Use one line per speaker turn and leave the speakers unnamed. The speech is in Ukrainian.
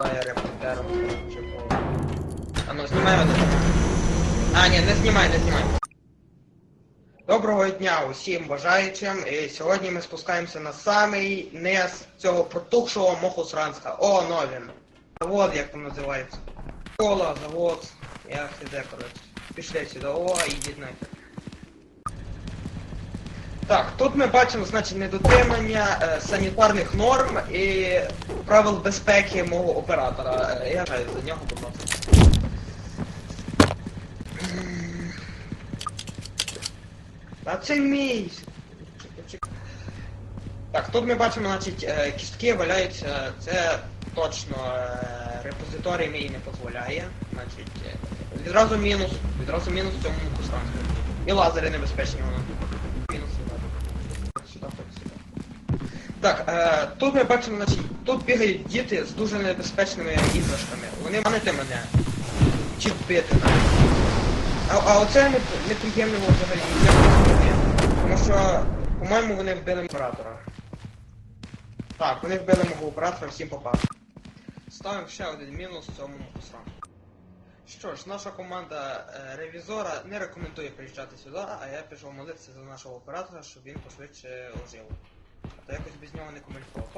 Я репортером, коротше, по... А ну, знімай мене. А, ні, не знімай, не знімай. Доброго дня усім бажаючим. І сьогодні ми спускаємося на самий низ цього протухшого мохусранська. О, ну він. Завод, як там називається. Школа, завод. Я хіде, коротше. Пішли сюди. О, ідіть нафіг. Так, тут ми бачимо, значить, недотримання е, санітарних норм і правил безпеки мого оператора. Е, Я знаю за нього, будь ласка. М. Та це мій. Так, тут ми бачимо, значить, е, кістки валяються, це точно е, репозиторій мій не дозволяє. Значить, е, відразу мінус, відразу мінус цьому кустанству. І лазери небезпечні воно. Мінус сюди. Сюди, хоч сюди. Так, е, тут ми бачимо, значить, тут бігають діти з дуже небезпечними іграшками. Вони манити мене. Чи вбити навіть. А, оце не, не приємно взагалі. Тому що, по-моєму, вони вбили оператора. Так, вони вбили мого оператора, всім попав. Ставимо ще один мінус цьому посранку. Що ж, наша команда е, ревізора не рекомендує приїжджати сюди, а я пішов молитися за нашого оператора, щоб він пошвидше ожив. То якось без нього не комельфо.